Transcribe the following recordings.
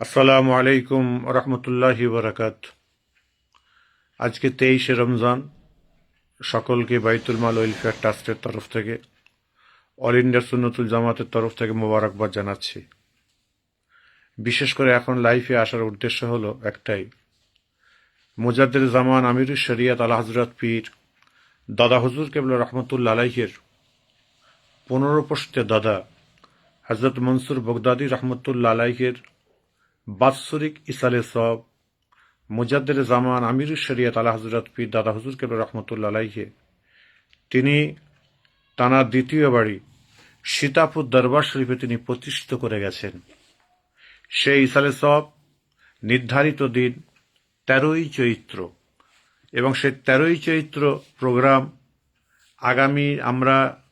আসসালামু আলাইকুম রহমতুল্লাহি বরাকাত আজকে তেইশে রমজান, সকলকে বাইতুল মাল ওয়েলফেয়ার ট্রাস্টের তরফ থেকে, অল ইন্ডিয়া সুন্নতুল জামাতের তরফ থেকে মোবারকবাদ জানাচ্ছি। বিশেষ করে এখন লাইফে আসার উদ্দেশ্য হলো একটাই মুজাদ্দের জামান আমিরুল শরিয়াত আল হজরত পীর দাদা হুজুর কেবল রহমতুল্লা আলাইহের পনেরো পোস্টে দাদা হজরত মনসুর বগদাদি রহমতুল্লা আলাইহের বাৎসরিক ইসালে সব মুজাদ্দের জামান আমিরুল শরিয়াত আলা হজরত পীর দাদা হজুর কেবল রহমতুল্লা আলাইহে, তিনি তানার দ্বিতীয় বাড়ি সীতাপুর দরবার শরীফে তিনি প্রতিষ্ঠিত করে গেছেন। সেই ইসালে সব নির্ধারিত দিন তেরোই চৈত্র এবং সেই তেরোই চৈত্র প্রোগ্রাম আগামী আমরা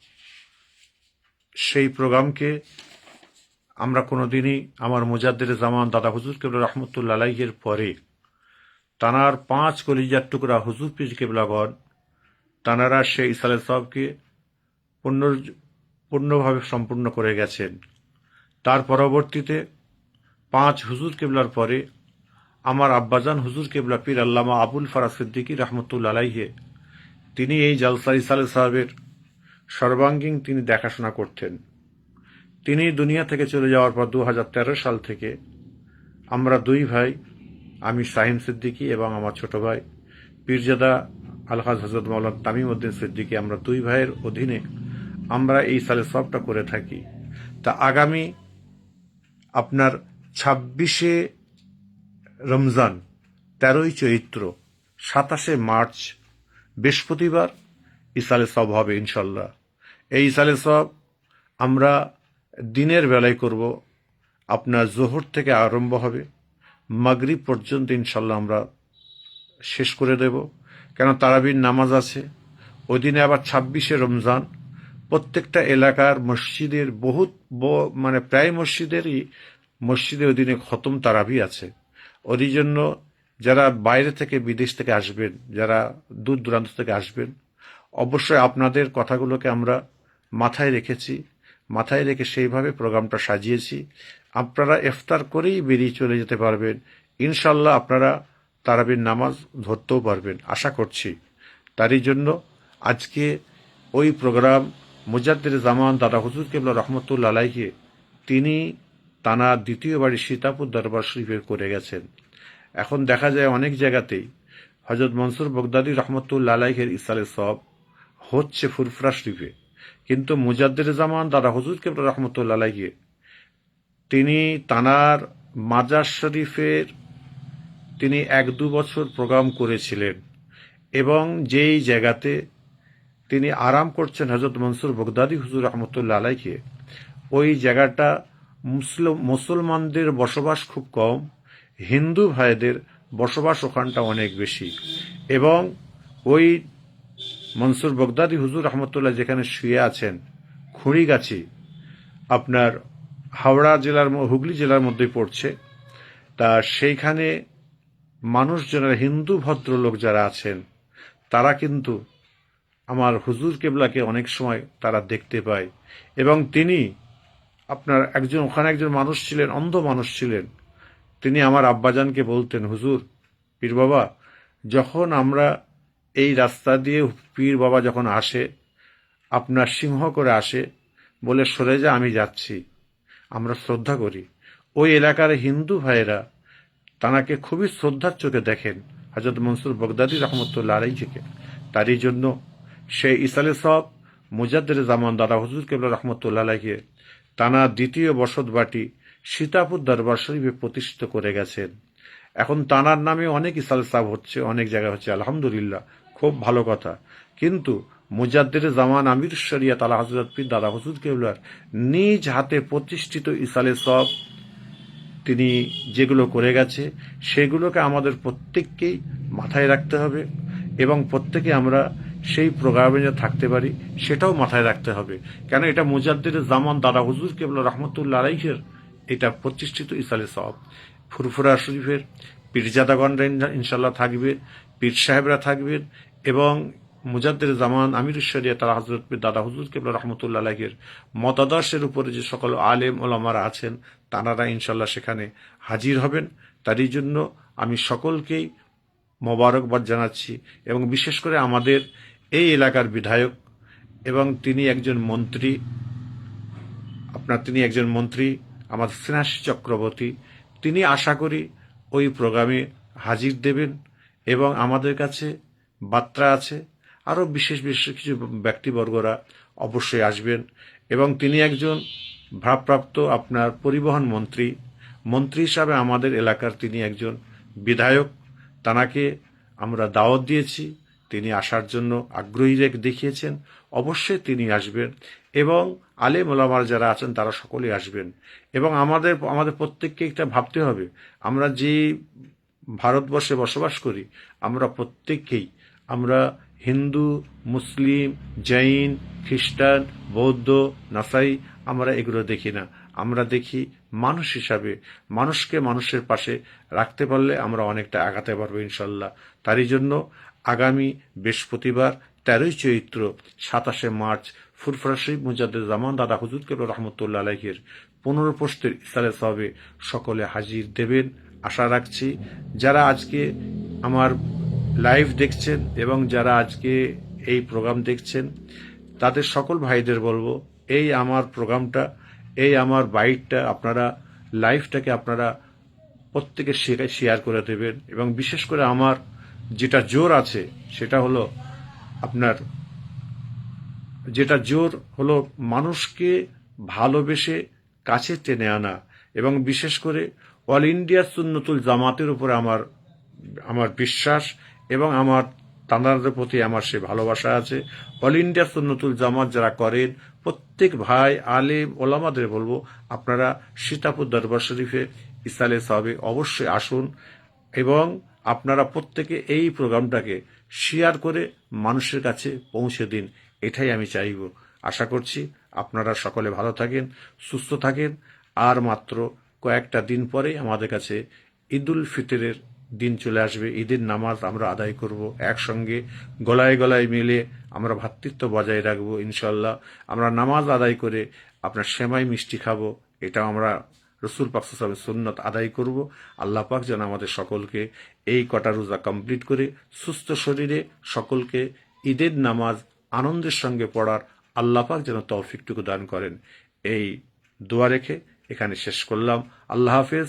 সেই প্রোগ্রামকে আমরা কোনোদিনই আমার মুজাদ্দের জামান দাদা হুজুর কেবল রহমতুল্লা আলাইহের পরে তানার পাঁচ কলিজার টুকরা হুজুর পীর কেবলাগণ তানারা সেই ইসালে সবকে পূর্ণ, পূর্ণভাবে সম্পূর্ণ করে গেছেন। তার পরবর্তীতে পাঁচ হুজুর কেবলার পরে আমার আব্বাজান হুজুর কেবলা পীর আল্লামা আবুল ফারা সিদ্দিকী রহমতুল্লা আলাইহে, তিনি এই জালসা ইসালে সাহেবের সর্বাঙ্গীন তিনি দেখাশোনা করতেন। তিনি দুনিয়া থেকে চলে যাওয়ার পর দু হাজার তেরো সাল থেকে আমরা দুই ভাই, আমি শাহিন সিদ্দিকী এবং আমার ছোট ভাই পীরজাদা আলহাজ হজরত মৌলান তামিম উদ্দিন সিদ্দিকী, আমরা দুই ভাইয়ের অধীনে আমরা এই সালে সবটা করে থাকি। তা আগামী আপনার ছাব্বিশে রমজান তেরোই চৈত্র সাতাশে মার্চ বৃহস্পতিবার ইসালে সব হবে ইনশাল্লাহ। এই ইসালে সব আমরা দিনের বেলায় করব। আপনার জোহর থেকে আরম্ভ হবে। মাগরিব পর্যন্ত ইনশাল্লাহ আমরা শেষ করে দেব। কেন তারাবির নামাজ আছে। ওই দিনে আবার ছাব্বিশে রমজান। প্রত্যেকটা এলাকার মসজিদের বহুত মানে প্রায় মসজিদেরই মসজিদে ওই দিনে খতম তারাবি আছে। ওরই জন্য যারা বাইরে থেকে বিদেশ থেকে আসবেন, যারা দূর দূরান্ত থেকে আসবেন, অবশ্যই আপনাদের কথাগুলোকে আমরা মাথায় রেখেছি। মাথায় রেখে সেইভাবে প্রোগ্রামটা সাজিয়েছি। আপনারা ইফতার করেই বেরিয়ে চলে যেতে পারবেন। ইনশাল্লাহ আপনারা তারাবির নামাজ ধরতেও পারবেন, আশা করছি। তারই জন্য আজকে ওই প্রোগ্রাম মুজাদ্দের জামান দাদা হুজুর কেবলা রহমতুল্লা আলাইকে তিনি তানার দ্বিতীয় বাড়ি সীতাপুর দরবার শরীফে করে গেছেন। এখন দেখা যায় অনেক জায়গাতেই হজরত মনসুর বগদাদি রহমতুল্লা আলাইহের ইসালে সব হচ্ছে ফুরফুরা শরীফে। কিন্তু মুজাদ্দের জামান দাদা হুজুর কেবলা রহমতুল্লা আলাইকে তিনি তানার মাজার শরীফের তিনি এক দু বছর প্রোগ্রাম করেছিলেন এবং যেই জায়গাতে তিনি আরাম করছেন হজরত মনসুর বগদাদি হুজুর রহমতুল্লা আলাইকে ওই জায়গাটা মুসলিম মুসলমানদের বসবাস খুব কম, হিন্দু ভাইদের বসবাস ওখানটা অনেক বেশি এবং ওই মনসুর বগদাদি হুজুর রহমতুল্লাহ যেখানে শুয়ে আছেন, খুঁড়িগাছি, আপনার হাওড়া জেলার হুগলি জেলার মধ্যে পড়ছে, তা সেইখানে মানুষজনের হিন্দু ভদ্রলোক যারা আছেন, তারা কিন্তু আমার হুজুর কেবলাকে অনেক সময় তারা দেখতে পায় এবং তিনি আপনার একজন, ওখানে একজন মানুষ ছিলেন, অন্ধ মানুষ ছিলেন। তিনি আমার আব্বাজানকে বলতেন, হুজুর পীর বাবা যখন আমরা এই রাস্তা দিয়ে পীর বাবা যখন আসে, আপনার সিংহ করে আসে, বলে, সরে যা, আমি যাচ্ছি। আমরা শ্রদ্ধা করি। ওই এলাকার হিন্দু ভাইয়েরা তানাকে খুবই শ্রদ্ধার চোখে দেখেন হজরত মনসুর বগদাদি রহমতুল্লা আলাইজিকে তারই জন্য সেই ইসালে সব মুজাদ্দের জামান দাদা হুজুর কেবল রহমতুল্লা আলাইকে তানা দ্বিতীয় বসত বাটি সীতাপুর দরবার শরীফে প্রতিষ্ঠিত করে গেছেন। এখন তানার নামে অনেক ইসাল সাহ হচ্ছে, অনেক জায়গায় হচ্ছে, আলহামদুলিল্লাহ। খুব ভালো কথা। কিন্তু মুজাদ্দের জামান আমির শরিয়া তালা হজরত পীর দাদা হুজুর কেবলার নিজ হাতে প্রতিষ্ঠিত ইসালে সব তিনি যেগুলো করে গেছে, সেগুলোকে আমাদের প্রত্যেককেই মাথায় রাখতে হবে এবং প্রত্যেকে আমরা সেই প্রোগ্রামে থাকতে পারি, সেটাও মাথায় রাখতে হবে। কেন এটা মুজাদ্দের জামান দাদা হুজুর কেবল রহমতুল্লা আলাইহের এটা প্রতিষ্ঠিত ইসালে সব। ফুরফুরা শরীফের পীরজাদাগণরা ইনশাল্লাহ থাকবে, পীর সাহেবরা থাকবেন এবং মুজাদ্দের জামান, আমির শরিয়া তারা হজরত দাদা হুজুর কেবলা রহমতুল্লাহ আলাইহের মতাদর্শের উপরে যে সকল আলেম ওলামারা আছেন তানারা ইনশাল্লাহ সেখানে হাজির হবেন। তারই জন্য আমি সকলকেই মোবারকবাদ জানাচ্ছি এবং বিশেষ করে আমাদের এই এলাকার বিধায়ক এবং তিনি একজন মন্ত্রী, আপনার তিনি একজন মন্ত্রী আমাদের স্নেহাসী চক্রবর্তী, তিনি আশা করি ওই প্রোগ্রামে হাজির দেবেন এবং আমাদের কাছে বার্তা আছে। আরও বিশেষ বিশেষ কিছু ব্যক্তিবর্গরা অবশ্যই আসবেন এবং তিনি একজন ভারপ্রাপ্ত আপনার পরিবহন মন্ত্রী। মন্ত্রী হিসাবে আমাদের এলাকার তিনি একজন বিধায়ক। তানাকে আমরা দাওয়াত দিয়েছি। তিনি আসার জন্য আগ্রহী রেখ দেখিয়েছেন। অবশ্যই তিনি আসবেন এবং আলে মোলামার যারা আছেন, তারা সকলেই আসবেন। এবং আমাদের আমাদের প্রত্যেককে এটা ভাবতে হবে। আমরা যে ভারতবর্ষে বসবাস করি, আমরা প্রত্যেককেই আমরা হিন্দু, মুসলিম, জৈন, খ্রিস্টান, বৌদ্ধ, নাসাই, আমরা এগুলো দেখি না। আমরা দেখি মানুষ হিসাবে। মানুষকে মানুষের পাশে রাখতে পারলে আমরা অনেকটা আগাতে পারব ইনশাল্লাহ। তারই জন্য আগামী বৃহস্পতিবার তেরোই চৈত্র, সাতাশে মার্চ, ফুরফুরা শরীফ জামান দাদা হুজুর কেবল রহমতুল্লাহ আলাইহের পনেরো পোস্টের ইসালে সবে সকলে হাজির দেবেন। আশা রাখছি যারা আজকে আমার লাইভ দেখছেন এবং যারা আজকে এই প্রোগ্রাম দেখছেন, তাদের সকল ভাইদের বলব, এই আমার প্রোগ্রামটা, এই আমার বাইকটা আপনারা, লাইভটাকে আপনারা প্রত্যেকে শেয়ার করে দেবেন এবং বিশেষ করে আমার যেটা জোর আছে, সেটা হলো আপনার, যেটা জোর হলো মানুষকে ভালোবেসে কাছে টেনে আনা এবং বিশেষ করে অল ইন্ডিয়া সুন্নতুল জামাতের উপরে আমার আমার বিশ্বাস এবং আমার তাঁদের প্রতি আমার সে ভালোবাসা আছে। অল ইন্ডিয়া সুন্নতুল জামাত যারা করেন, প্রত্যেক ভাই, আলেম, ওলামাদের বলব, আপনারা সীতাপুর দরবার শরীফে ইসালে সাহেবে অবশ্যই আসুন এবং আপনারা প্রত্যেকে এই প্রোগ্রামটাকে শেয়ার করে মানুষের কাছে পৌঁছে দিন। এটাই আমি চাইব। আশা করছি আপনারা সকলে ভালো থাকেন, সুস্থ থাকেন। আর মাত্র কয়েকটা দিন পরে আমাদের কাছে ঈদুল ফিতরের দিন চলে আসবে ঈদের নামাজ আমরা আদায় করব। একসঙ্গে গলায় গলায় মিলে আমরা ভ্রাতৃত্ব বজায় রাখব ইনশাল্লাহ আমরা নামাজ আদায় করে আপনার সেমাই মিষ্টি খাব এটা আমরা রসুল পাক সাহেবের সুন্নত আদায় করব। আল্লাহ পাক যেন আমাদের সকলকে এই কটা রোজা কমপ্লিট করে সুস্থ শরীরে সকলকে ঈদের নামাজ আনন্দের সঙ্গে পড়ার আল্লাহ পাক যেন তৌফিকটুকু দান করেন। এই দোয়া রেখে এখানে শেষ করলাম। আল্লাহ হাফেজ।